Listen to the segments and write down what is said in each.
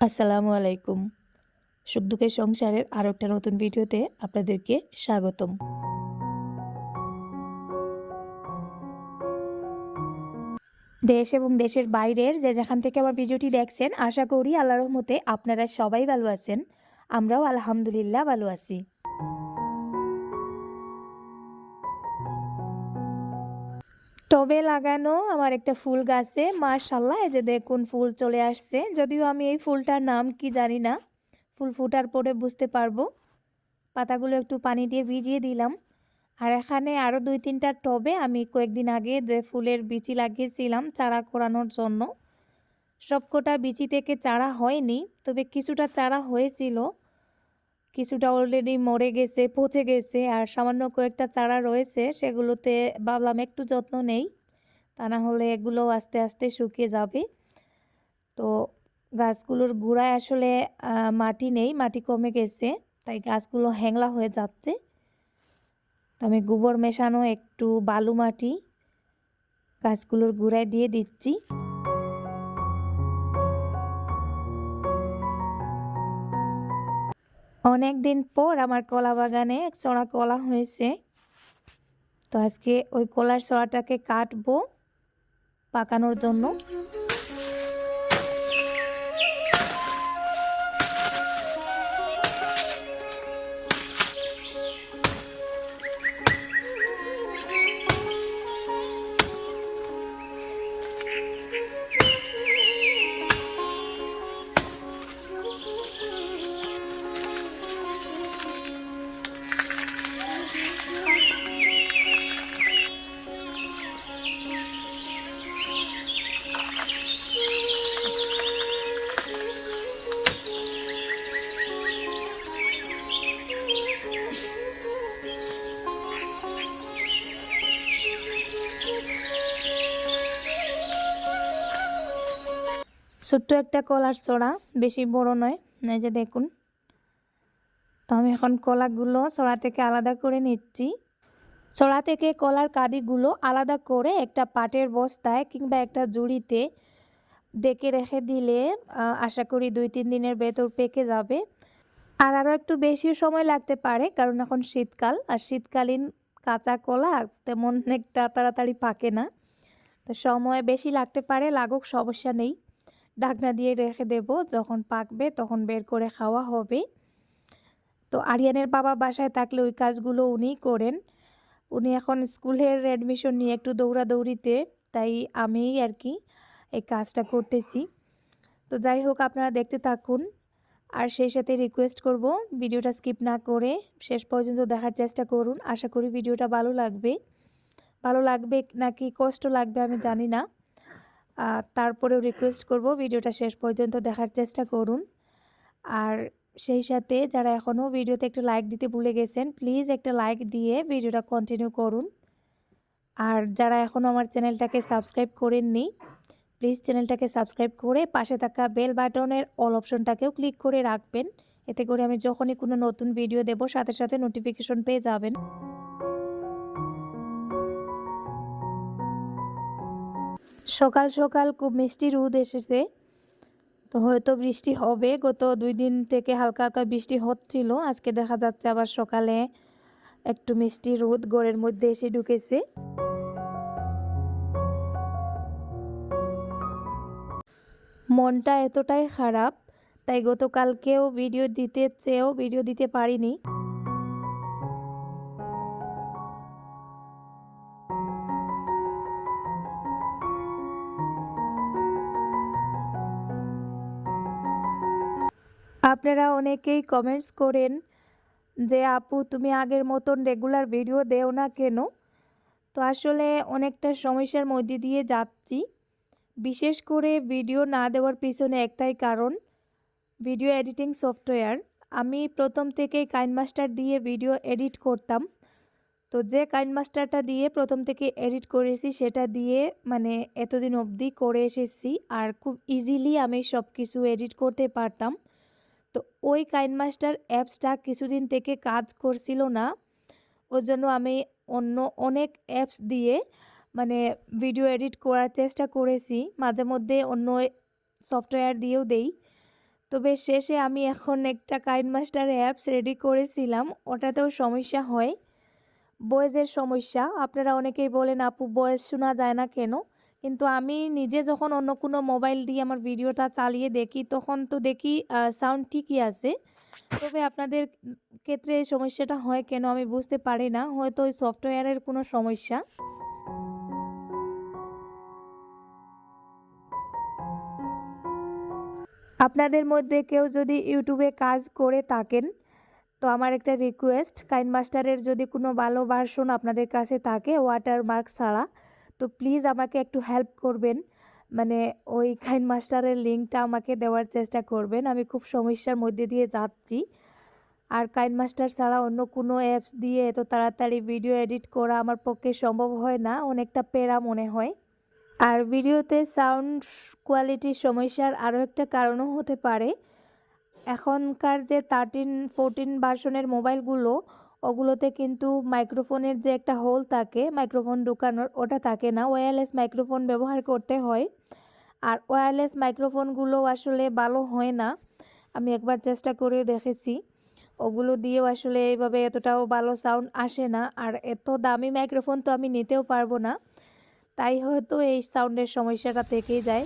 আসসালামু আলাইকুম সুখ দুঃখের সংসারের আরও একটা নতুন ভিডিওতে আপনাদেরকে স্বাগতম। দেশ এবং দেশের বাইরের যে যেখান থেকে আমার ভিডিওটি দেখছেন, আশা করি আল্লাহ রহমতে আপনারা সবাই ভালো আছেন। আমরাও আলহামদুলিল্লাহ ভালো আছি। টবে লাগানো আমার একটা ফুল গাছে। মাশাল্লাহ এই যে দেখুন ফুল চলে আসছে। যদিও আমি এই ফুলটার নাম কি জানি না, ফুল ফুটার পরে বুঝতে পারব। পাতাগুলো একটু পানি দিয়ে ভিজিয়ে দিলাম। আর এখানে আরও দুই তিনটা টবে আমি কয়েকদিন আগে যে ফুলের বিচি লাগিয়েছিলাম চারা করানোর জন্য। সবকটা বিচি থেকে চারা হয়নি, তবে কিছুটা চারা হয়েছিল। কিছুটা অলরেডি মরে গেছে, পচে গেছে, আর সামান্য কয়েকটা চারা রয়েছে, সেগুলোতে ভাবলাম একটু যত্ন নেই। তা না হলে এগুলো আস্তে আস্তে শুকিয়ে যাবে। তো গাছগুলোর গোড়ায় আসলে মাটি নেই, মাটি কমে গেছে, তাই গাছগুলো হ্যাংলা হয়ে যাচ্ছে। তো আমি গোবর মেশানো একটু বালু মাটি গাছগুলোর গোড়ায় দিয়ে দিচ্ছি। অনেক দিন পর আমার কলা বাগানে এক চড়া কলা হয়েছে। তো আজকে ওই কলার চড়াটাকে কাটবো পাকানোর জন্য। ছোট্ট একটা কলার চড়া, বেশি বড় নয়। এই যে দেখুন। তো আমি এখন কলাগুলো চড়া থেকে আলাদা করে নিচ্ছি। চড়া থেকে কলার কাঁদিগুলো আলাদা করে একটা পাটের বস্তায় কিংবা একটা জুড়িতে ডেকে রেখে দিলে আশা করি দুই তিন দিনের ভেতর পেকে যাবে। আর আরও একটু বেশি সময় লাগতে পারে, কারণ এখন শীতকাল, আর শীতকালীন কাঁচা কলা তেমন একটা তাড়াতাড়ি পাকে না। তো সময় বেশি লাগতে পারে, লাগুক, সমস্যা নেই। ঢাকনা দিয়ে রেখে দেব, যখন পাকবে তখন বের করে খাওয়া হবে। তো আরিয়ানের বাবা বাসায় থাকলে ওই কাজগুলো উনি করেন। উনি এখন স্কুলের অ্যাডমিশন নিয়ে একটু দৌড়াদৌড়িতে, তাই আমি আর কি এই কাজটা করতেছি। তো যাই হোক, আপনারা দেখতে থাকুন। আর সেই সাথে রিকোয়েস্ট করব, ভিডিওটা স্কিপ না করে শেষ পর্যন্ত দেখার চেষ্টা করুন। আশা করি ভিডিওটা ভালো লাগবে। ভালো লাগবে নাকি কষ্ট লাগবে আমি জানি না। তারপরেও রিকোয়েস্ট করব, ভিডিওটা শেষ পর্যন্ত দেখার চেষ্টা করুন। আর সেই সাথে যারা এখনও ভিডিওতে একটা লাইক দিতে ভুলে গেছেন প্লিজ একটা লাইক দিয়ে ভিডিওটা কন্টিনিউ করুন। আর যারা এখনও আমার চ্যানেলটাকে সাবস্ক্রাইব করেননি প্লিজ চ্যানেলটাকে সাবস্ক্রাইব করে পাশে থাকা বেল বাটনের অল অপশনটাকেও ক্লিক করে রাখবেন। এতে করে আমি যখনই কোনো নতুন ভিডিও দেব, সাথে সাথে নোটিফিকেশন পেয়ে যাবেন। সকাল সকাল খুব মিষ্টি রোদ এসেছে। তো হয়তো বৃষ্টি হবে। গত দুই দিন থেকে হালকা হালকা বৃষ্টি হচ্ছিল। আজকে দেখা যাচ্ছে আবার সকালে একটু মিষ্টি রোদ গড়ের মধ্যে এসে ঢুকেছে। মনটা এতটাই খারাপ, তাই গতকালকেও ভিডিও দিতে চেয়েও ভিডিও দিতে পারিনি। আপনারা অনেকেই কমেন্টস করেন যে, আপু, তুমি আগের মতন রেগুলার ভিডিও দেও না কেন? তো আসলে অনেকটা সমস্যার মধ্যে দিয়ে যাচ্ছি। বিশেষ করে ভিডিও না দেওয়ার পিছনে একটাই কারণ ভিডিও এডিটিং সফটওয়্যার আমি প্রথম থেকেই কাইন মাস্টার দিয়ে ভিডিও এডিট করতাম। তো যে কাইন মাস্টারটা দিয়ে প্রথম থেকে এডিট করেছি, সেটা দিয়ে মানে এতদিন অবধি করে এসেছি। আর খুব ইজিলি আমি সব কিছু এডিট করতে পারতাম। তো ওই কাইন মাস্টার অ্যাপসটা কিছুদিন থেকে কাজ করছিল না। ওর জন্য আমি অন্য অনেক অ্যাপস দিয়ে মানে ভিডিও এডিট করার চেষ্টা করেছি। মাঝে মধ্যে অন্য সফটওয়্যার দিয়েও দেই। তবে শেষে আমি এখন একটা কাইন মাস্টার অ্যাপস রেডি করেছিলাম। ওটাতেও সমস্যা হয়। বয়েজের সমস্যা। আপনারা অনেকেই বলেন, আপু বয়েস শোনা যায় না কেন? কিন্তু আমি নিজে যখন অন্য কোনো মোবাইল দিয়ে আমার ভিডিওটা চালিয়ে দেখি, তখন তো দেখি সাউন্ড ঠিকই আছে। তবে আপনাদের ক্ষেত্রে এই সমস্যাটা হয় কেন আমি বুঝতে পারি না। হয়তো ওই সফটওয়্যারের কোনো সমস্যা। আপনাদের মধ্যে কেউ যদি ইউটিউবে কাজ করে থাকেন, তো আমার একটা রিকোয়েস্ট কাইন মাস্টারের যদি কোনো ভালো ভার্সন আপনাদের কাছে থাকে ওয়াটার মার্ক ছাড়া তো প্লিজ আমাকে একটু হেল্প করবেন। মানে ওই কাইন মাস্টারের লিঙ্কটা আমাকে দেওয়ার চেষ্টা করবেন। আমি খুব সমস্যার মধ্যে দিয়ে যাচ্ছি। আর কাইন মাস্টার ছাড়া অন্য কোনো অ্যাপস দিয়ে এত তাড়াতাড়ি ভিডিও এডিট করা আমার পক্ষে সম্ভব হয় না। অনেকটা পেরা মনে হয়। আর ভিডিওতে সাউন্ড কোয়ালিটির সমস্যার আরও একটা কারণও হতে পারে। এখনকার যে থার্টিন ফোরটিন ভার্সনের মোবাইলগুলো ওগুলোতে কিন্তু মাইক্রোফোনের যে একটা হোল থাকে, মাইক্রোফোন ঢুকানোর, ওটা থাকে না। ওয়্যারলেস মাইক্রোফোন ব্যবহার করতে হয়। আর ওয়্যারলেস মাইক্রোফোনগুলো আসলে ভালো হয় না। আমি একবার চেষ্টা করে দেখেছি। ওগুলো দিয়েও আসলে এইভাবে এতটাও ভালো সাউন্ড আসে না। আর এত দামি মাইক্রোফোন তো আমি নিতেও পারব না। তাই হয়তো এই সাউন্ডের সমস্যাটা থেকেই যায়।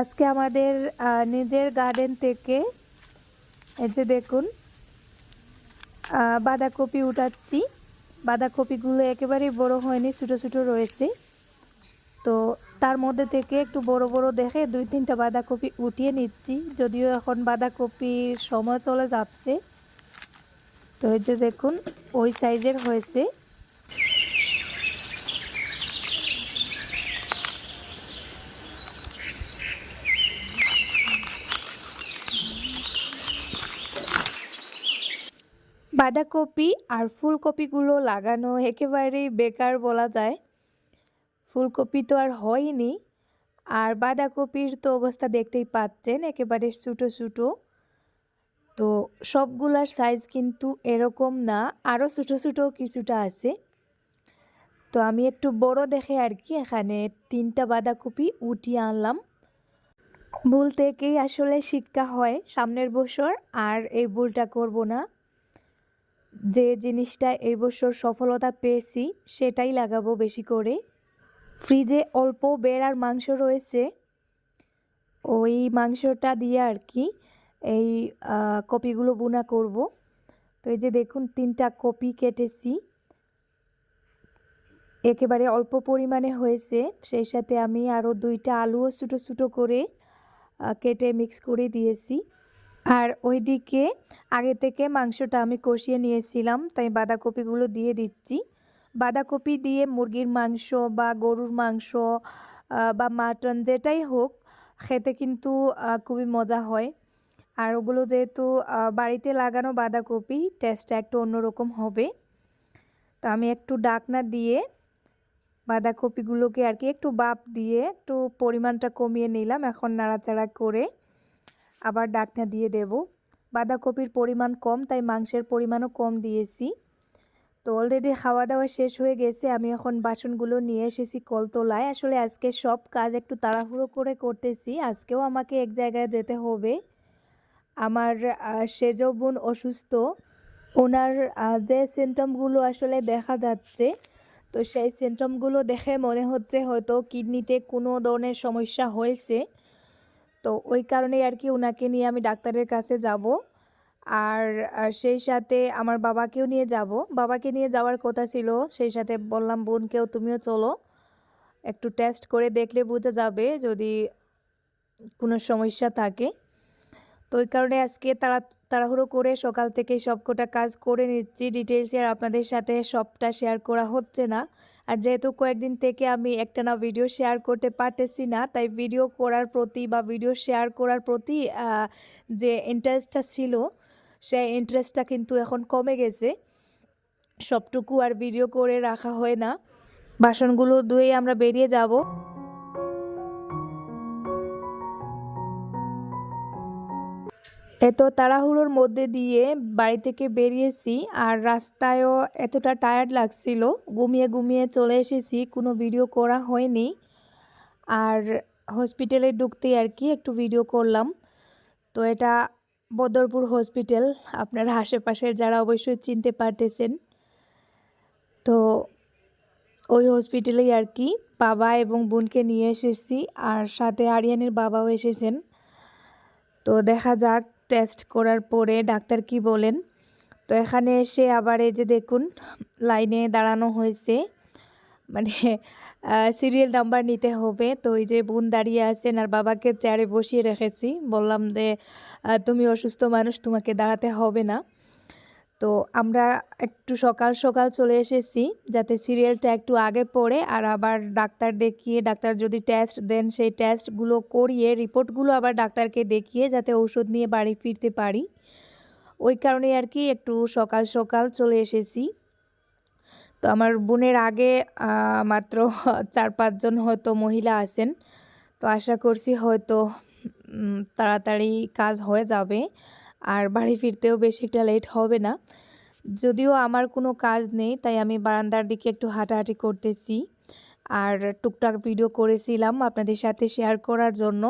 আজকে আমাদের নিজের গার্ডেন থেকে এই যে দেখুন বাঁধাকপি উঠাচ্ছি। বাঁধাকপিগুলো একেবারেই বড় হয়নি, ছোটো ছোটো রয়েছে। তো তার মধ্যে থেকে একটু বড় বড় দেখে দুই তিনটা বাঁধাকপি উঠিয়ে নিচ্ছি। যদিও এখন বাঁধাকপির সময় চলে যাচ্ছে। তো এই যে দেখুন, ওই সাইজের হয়েছে। বাঁধাকপি আর ফুলকপিগুলো লাগানো একেবারেই বেকার বলা যায়। ফুলকপি তো আর হয়নি। আর বাঁধাকপির তো অবস্থা দেখতেই পাচ্ছেন, একেবারে ছোটো ছোটো। তো সবগুলার সাইজ কিন্তু এরকম না আরও ছোটো ছোটো কিছুটা আছে। তো আমি একটু বড় দেখে আর কি এখানে তিনটা বাঁধাকপি উঠিয়ে আনলাম। ভুল থেকেই আসলে শিক্ষা হয় সামনের বছর, আর এই ভুলটা করব না। যে জিনিসটা এই বছর সফলতা পেয়েছি, সেটাই লাগাবো বেশি করে। ফ্রিজে অল্প বেড়ার মাংস রয়েছে। ওই মাংসটা দিয়ে আর কি এই কপিগুলো বোনা করব। তো এই যে দেখুন, তিনটা কপি কেটেছি। একেবারে অল্প পরিমাণে হয়েছে। সেই সাথে আমি আরও দুইটা আলুও ছোটো ছোটো করে কেটে মিক্স করে দিয়েছি। আর ওইদিকে আগে থেকে মাংসটা আমি কষিয়ে নিয়েছিলাম, তাই বাঁধাকপিগুলো দিয়ে দিচ্ছি। বাঁধাকপি দিয়ে মুরগির মাংস বা গরুর মাংস বা মাটন যেটাই হোক, খেতে কিন্তু খুবই মজা হয়। আর ওগুলো যেহেতু বাড়িতে লাগানো বাঁধাকপি টেস্টটা একটু অন্যরকম হবে। তো আমি একটু ডাকনা দিয়ে বাঁধাকপিগুলোকে আর কি একটু বাপ দিয়ে একটু পরিমাণটা কমিয়ে নিলাম, এখন নাড়াচাড়া করে আবার ডাকনা দিয়ে দেব। বাঁধাকপির পরিমাণ কম, তাই মাংসের পরিমাণও কম দিয়েছি। তো অলরেডি খাওয়া দাওয়া শেষ হয়ে গেছে, আমি এখন বাসনগুলো নিয়ে এসেছি কলতলায়। আসলে আজকে সব কাজ একটু তাড়াহুড়ো করে করতেছি, আজকেও আমাকে এক জায়গায় যেতে হবে। আমার সেজ বোন অসুস্থ, ওনার যে সিমটমগুলো আসলে দেখা যাচ্ছে, তো সেই সিমটমগুলো দেখে মনে হচ্ছে হয়তো কিডনিতে কোনো ধরনের সমস্যা হয়েছে। তো ওই কারণেই আর কি ওনাকে নিয়ে আমি ডাক্তারের কাছে যাব। আর সেই সাথে আমার বাবাকেও নিয়ে যাব। বাবাকে নিয়ে যাওয়ার কথা ছিল। সেই সাথে বললাম, বোনকেও তুমিও চলো। একটু টেস্ট করে দেখলে বোঝা যাবে যদি কোনো সমস্যা থাকে। তো ওই কারণে আজকে তাড়া, তাড়াহুড়ো করে সকাল থেকে সব কটা কাজ করে নিচ্ছি। ডিটেলসে আর আপনাদের সাথে সবটা শেয়ার করা হচ্ছে না। আর যেহেতু কয়েকদিন থেকে আমি একটা না ভিডিও শেয়ার করতে পারতেছি না, তাই ভিডিও করার প্রতি বা ভিডিও শেয়ার করার প্রতি যে ইন্টারেস্টটা ছিল, সেই ইন্টারেস্টটা কিন্তু এখন কমে গেছে। সবটুকু আর ভিডিও করে রাখা হয় না। বাসনগুলো ধুয়ে আমরা বেরিয়ে যাব। এত তাড়াহুড়োর মধ্যে দিয়ে বাড়ি থেকে বেরিয়েছি আর রাস্তায়ও এতটা টায়ার্ড লাগছিল। ঘুমিয়ে ঘুমিয়ে চলে এসেছি, কোনো ভিডিও করা হয়নি। আর হসপিটালে ঢুকতেই আর কি একটু ভিডিও করলাম। তো এটা বদরপুর হসপিটাল আপনারা আশেপাশের যারা অবশ্যই চিনতে পারতেছেন। তো ওই হসপিটালেই আর কি, বাবা এবং বোনকে নিয়ে এসেছি আর সাথে আরিয়ানের বাবাও এসেছেন। তো দেখা যাক টেস্ট করার পরে ডাক্তার কি বলেন? তো এখানে এসে আবার এই যে দেখুন, লাইনে দাঁড়ানো হয়েছে। মানে সিরিয়াল নাম্বার নিতে হবে। তো ওই যে বোন দাঁড়িয়ে আছেন আর বাবাকে চেয়ারে বসিয়ে রেখেছি। বললাম যে তুমি অসুস্থ মানুষ, তোমাকে দাঁড়াতে হবে না। তো আমরা একটু সকাল সকাল চলে এসেছি যাতে সিরিয়ালটা একটু আগে পড়ে আর আবার ডাক্তার দেখিয়ে, ডাক্তার যদি টেস্ট দেন সেই টেস্টগুলো করিয়ে রিপোর্টগুলো আবার ডাক্তারকে দেখিয়ে যাতে ঔষধ নিয়ে বাড়ি ফিরতে পারি। ওই কারণে আর কি একটু সকাল সকাল চলে এসেছি। তো আমার বোনের আগে মাত্র চার পাঁচজন হয়তো মহিলা আছেন। তো আশা করছি হয়তো তাড়াতাড়ি কাজ হয়ে যাবে। আর বাড়ি ফিরতেও বেশি একটা লেট হবে না। যদিও আমার কোনো কাজ নেই, তাই আমি বারান্দার দিকে একটু হাঁটাহাঁটি করতেছি। আর টুকটাক ভিডিও করেছিলাম আপনাদের সাথে শেয়ার করার জন্য।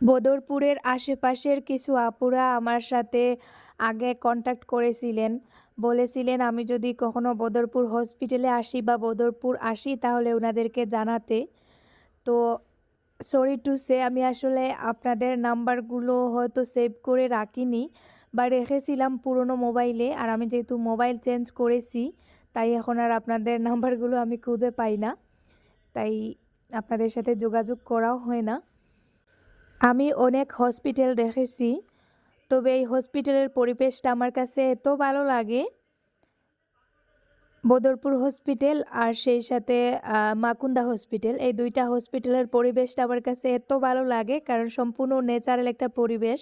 বদরপুরের আশেপাশের কিছু আপুরা আমার সাথে আগে কন্ট্যাক্ট করেছিলেন। বলেছিলেন, আমি যদি কখনো বদরপুর হসপিটালে আসি বা বদরপুর আসি তাহলে ওনাদেরকে জানাতে। তো সরি টু সে আমি আসলে আপনাদের নাম্বারগুলো হয়তো সেভ করে রাখিনি, বা রেখেছিলাম পুরনো মোবাইলে আর আমি যেহেতু মোবাইল চেঞ্জ করেছি, তাই এখন আর আপনাদের নাম্বারগুলো আমি খুঁজে পাই না। তাই আপনাদের সাথে যোগাযোগ করাও হয় না। আমি অনেক হসপিটাল দেখেছি, তবে এই হসপিটালের পরিবেশটা আমার কাছে এত ভালো লাগে বদরপুর হসপিটাল আর সেই সাথে মাকুন্দা হসপিটাল। এই দুইটা হসপিটালের পরিবেশটা আমার কাছে এত ভালো লাগে, কারণ সম্পূর্ণ নেচারাল একটা পরিবেশ।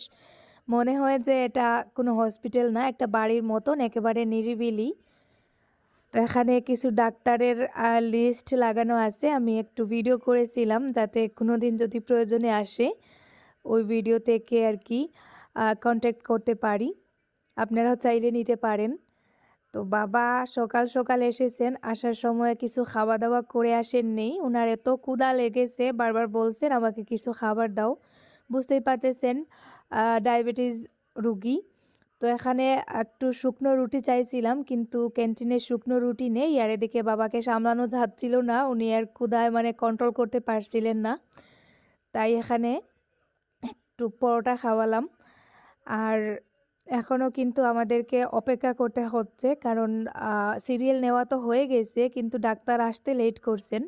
মনে হয় যে এটা কোনো হসপিটাল না, একটা বাড়ির মতন, একেবারে নিরিবিলি। তো এখানে কিছু ডাক্তারের লিস্ট লাগানো আছে, আমি একটু ভিডিও করেছিলাম যাতে কোনো দিন যদি প্রয়োজনে আসে, ওই ভিডিও থেকে আর কি কন্ট্যাক্ট করতে পারি। আপনারাও চাইলে নিতে পারেন। তো বাবা সকাল সকাল এসেছেন, আসার সময় কিছু খাওয়া দাওয়া করে আসেননি। ওনার এত কুদা লেগেছে, বারবার বলছেন, আমাকে কিছু খাবার দাও। বুঝতেই পারতেছেন ডায়াবেটিস রুগী। তো এখানে একটু শুকনো রুটি চাইছিলাম, কিন্তু ক্যান্টিনে শুকনো রুটি নেই, আর এদিকে বাবাকে সামলানো যাচ্ছিল না। উনি আর ক্ষুদায় মানে কন্ট্রোল করতে পারছিলেন না। তাই এখানে একটু পরোটা খাওয়ালাম। আর এখনও কিন্তু আমাদেরকে অপেক্ষা করতে হচ্ছে। কারণ সিরিয়াল নেওয়া তো হয়ে গেছে, কিন্তু ডাক্তার আসতে লেট করছেন।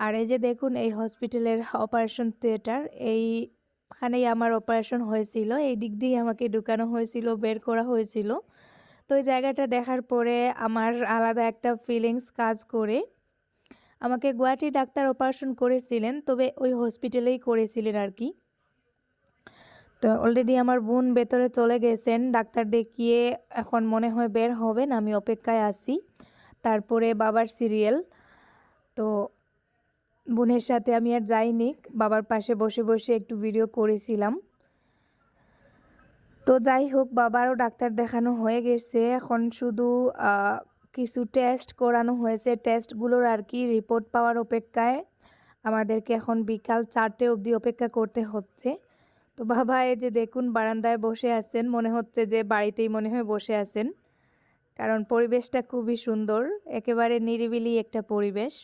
আর এই যে দেখুন, এই হসপিটালের অপারেশন থিয়েটার এইখানেই আমার অপারেশন হয়েছিল। এই দিক দিয়ে আমাকে ঢুকানো হয়েছিল, বের করা হয়েছিল। তো এই জায়গাটা দেখার পরে আমার আলাদা একটা ফিলিংস কাজ করে। আমাকে গুয়াহাটি ডাক্তার অপারেশন করেছিলেন, তবে ওই হসপিটালেই করেছিলেন আর কি। তো অলরেডি আমার বোন ভেতরে চলে গেছেন, ডাক্তার দেখিয়ে এখন মনে হয় বের হবেন, আমি অপেক্ষায় আছি। তারপরে বাবার সিরিয়াল তো বোনের সাথে আমি আর যাইনি, বাবার পাশে বসে বসে একটু ভিডিও করেছিলাম। তো যাই হোক, বাবারও ডাক্তার দেখানো হয়ে গেছে, এখন শুধু কিছু টেস্ট করানো হয়েছে। টেস্টগুলোর আর কি রিপোর্ট পাওয়ার অপেক্ষায় আমাদেরকে এখন বিকাল চারটে অবধি অপেক্ষা করতে হচ্ছে। তো বাবা এই যে দেখুন বারান্দায় বসে আছেন মনে হচ্ছে যে বাড়িতেই মনে হয় বসে আছেন। কারণ পরিবেশটা খুবই সুন্দর একেবারে নিরিবিলি একটা পরিবেশ।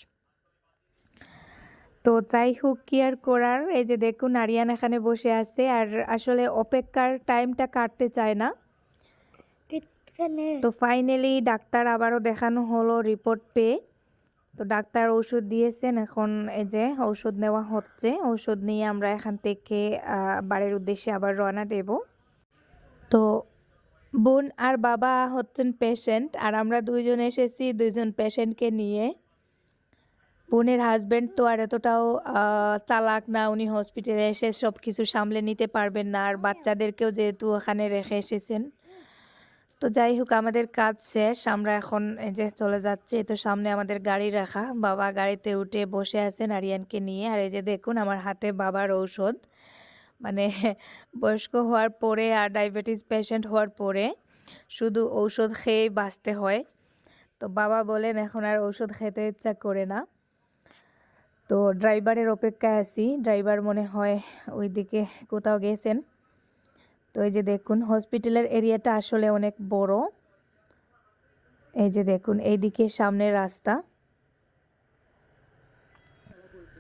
তো যাই হোক কি আর করার? এই যে দেখুন আরিয়ান এখানে বসে আছে আর আসলে অপেক্ষার টাইমটা কাটতে চায় না। তো ফাইনালি ডাক্তার আবারও দেখানো হলো রিপোর্ট পেয়ে। তো ডাক্তার ওষুধ দিয়েছেন, এখন এই যে ঔষধ নেওয়া হচ্ছে ঔষধ নিয়ে আমরা এখান থেকে বাড়ির উদ্দেশ্যে আবার রওনা দেব। তো বোন আর বাবা হচ্ছেন পেশেন্ট আর আমরা দুইজন এসেছি, দুইজন পেশেন্টকে নিয়ে। বোনের হাজব্যান্ড তো আর এতটাও চালাক না, উনি হসপিটালে এসে সব কিছু সামলে নিতে পারবেন না, আর বাচ্চাদেরকেও যেহেতু ওখানে রেখে এসেছেন। তো যাই হোক, আমাদের কাজ শেষ। আমরা এখন যে চলে যাচ্ছি তো সামনে আমাদের গাড়ি রাখা। বাবা গাড়িতে উঠে বসে আছেন আরিয়ানকে নিয়ে। আর এই যে দেখুন, আমার হাতে বাবার ঔষধ। মানে বয়স্ক হওয়ার পরে আর ডায়াবেটিস পেশেন্ট হওয়ার পরে শুধু ঔষধ খেয়েই বাঁচতে হয়। তো বাবা বলেন, এখন আর ঔষধ খেতে ইচ্ছা করে না। তো ড্রাইভারের অপেক্ষায় আছি। ড্রাইভার মনে হয় ওইদিকে কোথাও গেছেন। তো এই যে দেখুন হসপিটালের এরিয়াটা আসলে অনেক বড়। এই যে দেখুন, এইদিকে সামনের রাস্তা।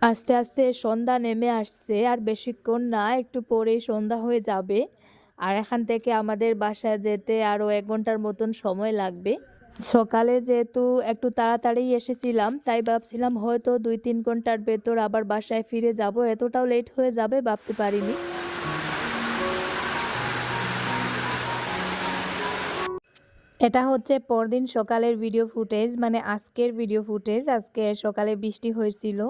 আস্তে আস্তে সন্ধ্যা নেমে আসছে, আর বেশিক্ষণ না, একটু পরেই সন্ধ্যা হয়ে যাবে। আর এখান থেকে আমাদের বাসায় যেতে আরও এক ঘণ্টার মতন সময় লাগবে। সকালে যেহেতু একটু তাড়াতাড়ি এসেছিলাম, তাই ভাবছিলাম হয়তো দুই তিন ঘণ্টার ভেতর আবার বাসায় ফিরে যাব। এতটাও লেট হয়ে যাবে ভাবতে পারিনি। এটা হচ্ছে পরদিন সকালের ভিডিও ফুটেজ মানে আজকের ভিডিও ফুটেজ আজকে সকালে বৃষ্টি হয়েছিল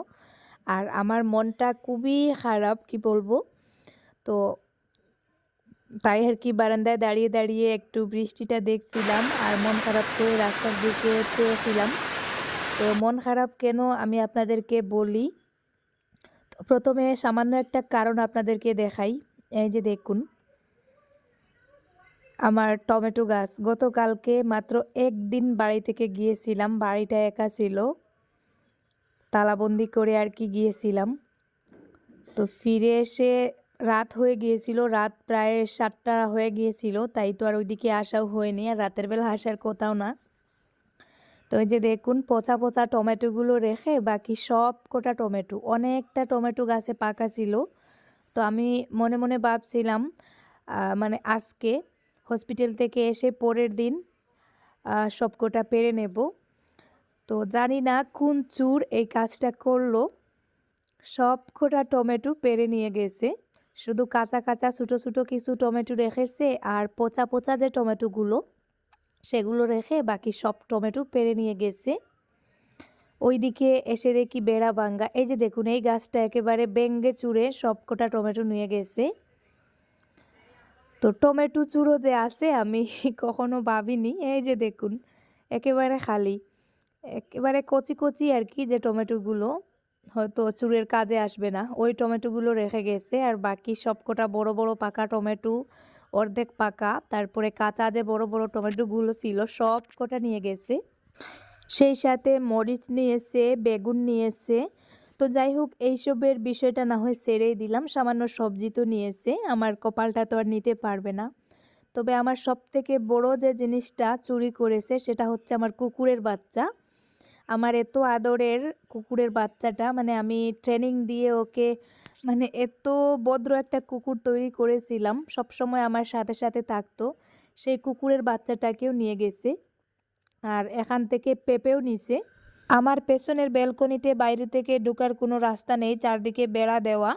আর আমার মনটা খুবই খারাপ, কি বলব? তো তাই আর কি বারান্দায় দাঁড়িয়ে দাঁড়িয়ে একটু বৃষ্টিটা দেখছিলাম আর মন খারাপ করে রাস্তার দিকে চেয়েছিলাম তো মন খারাপ কেন আমি আপনাদেরকে বলি? তো প্রথমে সামান্য একটা কারণ আপনাদেরকে দেখাই। এই যে দেখুন আমার টমেটো গাছ। গতকালকে মাত্র একদিন বাড়ি থেকে গিয়েছিলাম। বাড়িটা একা ছিল। তালাবন্দি করে আর কি গিয়েছিলাম। তো ফিরে এসে রাত হয়ে গিয়েছিল। রাত প্রায় সাতটা হয়ে গিয়েছিল। তাই তো আর ওইদিকে আসাও হয়নি। আর রাতের বেলা আসার কোথাও না। তো এই যে দেখুন, পচা পচা টমেটোগুলো রেখে বাকি সব কটা টমেটো, অনেকটা টমেটো গাছে পাকা ছিল। তো আমি মনে মনে ভাবছিলাম মানে আজকে হসপিটাল থেকে এসে পরের দিন সব কটা পেরে নেব। তো জানি না কোন চুর এই কাজটা করল। সব কটা টমেটো পেরে নিয়ে গেছে। শুধু কাঁচা কাঁচা ছোটো ছোটো কিছু টমেটো রেখেছে আর পচা পচা যে টমেটোগুলো, সেগুলো রেখে বাকি সব টমেটো পেরে নিয়ে গেছে। ওইদিকে এসে দেখি বেড়া বাঙ্গা এই যে দেখুন, এই গাছটা একেবারে বেঙ্গে চুড়ে সব কটা টমেটো নিয়ে গেছে। তো টমেটো চুড়ো যে আছে, আমি কখনো ভাবিনি। এই যে দেখুন, একেবারে খালি। একেবারে কচি কচি আর কি যে টমেটোগুলো, হয়তো চুরের কাজে আসবে না। ওই টমেটোগুলো রেখে গেছে আর বাকি সব কটা বড় বড় পাকা টমেটো, অর্ধেক পাকা, তারপরে কাঁচা যে বড় বড় টমেটোগুলো ছিল সব কটা নিয়ে গেছে। সেই সাথে মরিচ নিয়েছে, বেগুন নিয়েছে তো যাই হোক, এইসবের বিষয়টা না হয় সেরেই দিলাম। সামান্য সবজি তো নিয়েছে, আমার কপালটা তো আর নিতে পারবে না। তবে আমার সব থেকে বড় যে জিনিসটা চুরি করেছে, সেটা হচ্ছে আমার কুকুরের বাচ্চা। আমার এত আদরের কুকুরের বাচ্চাটা মানে আমি ট্রেনিং দিয়ে ওকে মানে এত ভদ্র একটা কুকুর তৈরি করেছিলাম সব সময় আমার সাথে সাথে থাকতো। সেই কুকুরের বাচ্চাটাকেও নিয়ে গেছে, আর এখান থেকে পেঁপেও নিছে। আমার পেছনের ব্যালকনিতে বাইরে থেকে ঢুকার কোনো রাস্তা নেই, চারদিকে বেড়া দেওয়া।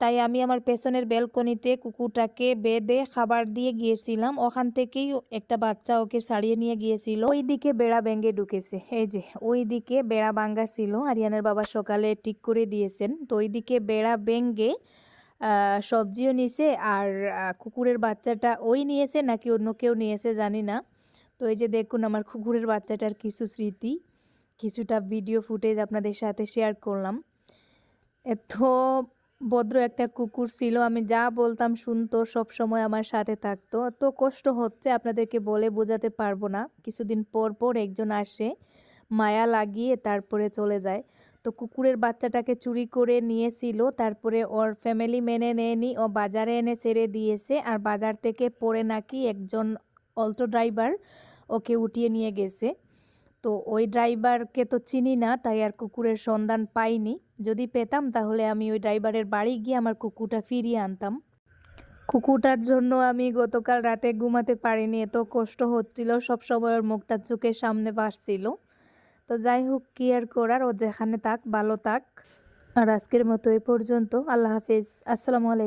তাই আমি আমার পেছনের ব্যালকনিতে কুকুরটাকে বেঁধে খাবার দিয়ে গিয়েছিলাম। ওখান থেকেই একটা বাচ্চা ওকে ছাড়িয়ে নিয়ে গিয়েছিল। ওই দিকে বেড়া ব্যাঙ্গে ঢুকেছে। এই যে ওই দিকে বেড়া বাঙ্গা ছিল। আরিয়ানের বাবা সকালে ঠিক করে দিয়েছেন। তো ওই দিকে বেড়া ব্যাঙ্গে সবজিও নিয়েছে আর কুকুরের বাচ্চাটা ওই নিয়েছে নাকি অন্য কেউ নিয়েছে জানি না। তো এই যে দেখুন আমার কুকুরের বাচ্চাটার কিছু স্মৃতি। কিছুটা ভিডিও ফুটেজ আপনাদের সাথে শেয়ার করলাম। এত ভদ্র একটা কুকুর ছিল, আমি যা বলতাম শুনতো, সব সময় আমার সাথে থাকতো। তো কষ্ট হচ্ছে আপনাদেরকে বলে বোঝাতে পারব না। কিছুদিন পর পর একজন আসে, মায়া লাগিয়ে তারপরে চলে যায়। তো কুকুরের বাচ্চাটাকে চুরি করে নিয়েছিল, তারপরে ওর ফ্যামিলি মেনে নেয়নি, ও বাজারে এনে ছেড়ে দিয়েছে। আর বাজার থেকে পরে নাকি একজন অল্টো ড্রাইভার ওকে উঠিয়ে নিয়ে গেছে। তো ওই ড্রাইভারকে তো চিনি না, তাই আর কুকুরের সন্ধান পাইনি। যদি পেতাম তাহলে আমি ওই ড্রাইভারের বাড়ি গিয়ে আমার কুকুরটা ফিরিয়ে আনতাম। কুকুরটার জন্য আমি গতকাল রাতে ঘুমাতে পারিনি, এত কষ্ট হচ্ছিল, সব সময় ওর মুখটা চোখের সামনে বাসছিল তো যাই হোক, কি আর করার, ও যেখানে থাক, ভালো থাক। আর আজকের মতো এ পর্যন্ত, আল্লাহ হাফিজ, আসসালামু আলাইকুম।